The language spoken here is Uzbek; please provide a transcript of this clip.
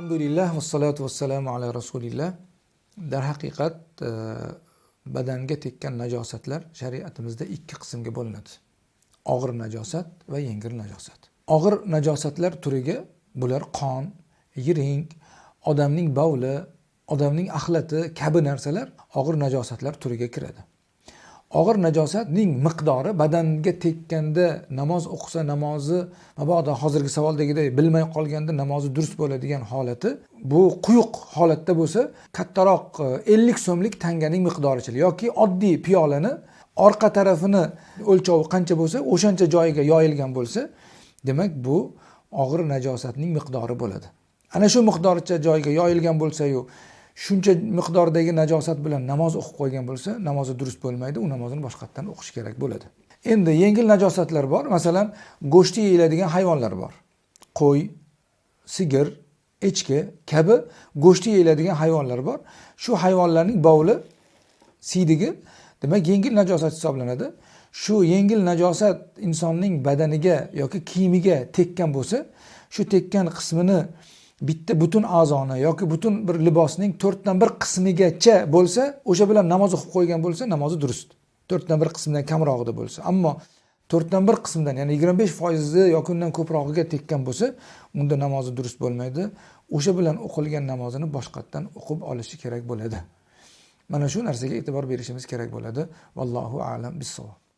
alhamdulillah vassalotu vassalamu ala rasulillah. Darhaqiqat e, badanga tekkan najosatlar shariatimizda ikki qismga bo'linadi. Og'ir najosat va yengil najosat. Og'ir najosatlar turiga bular qon yiring odamning bovli odamning axlati kabi narsalar og'ir najosatlar turiga kiradi. Og'ir najosatning miqdori badanga tekkanda namoz o'qisa namozi mabodo hozirgi savoldagiday bilmay qolganda namozi durust bo'ladigan holati bu quyuq holatda bo'lsa kattaroq e, ellik so'mlik tanganing miqdoricha yoki oddiy piyolani orqa tarafini o'lchovi qancha bo'lsa o'shancha joyiga yoyilgan bo'lsa demak bu og'ir najosatning miqdori bo'ladi. Ana shu miqdorcha joyga yoyilgan bo'lsayu shuncha miqdordagi najosat bilan namoz o'qib qo'ygan bo'lsa namozi durust bo'lmaydi u namozini boshqatdan o'qish kerak bo'ladi. Endi yengil najosatlar bor masalan go'shti yeyiladigan hayvonlar bor. Qo'y sigir echki kabi go'shti yeyiladigan hayvonlar bor. Shu hayvonlarning bovli siydigi demak yengil najosat hisoblanadi. Shu yengil najosat insonning badaniga yoki kiyimiga tekkan bo'lsa shu tekkan qismini bitta butun a'zoni yoki butun bir libosning to'rtdan bir qismigacha bo'lsa o'sha bilan namoz o'qib qo'ygan bo'lsa namozi durust. To'rtdan bir qismdan kamrog'ida bo'lsa. Ammo to'rtdan bir qismdan ya'ni yigirma besh foizi yoki undan ko'prog'iga tekkan bo'lsa unda namozi durust bo'lmaydi. O'sha bilan o'qilgan namozini boshqatdan o'qib olishi kerak bo'ladi. Mana shu narsaga e'tibor berishimiz kerak bo'ladi. Vallohu alam bissavob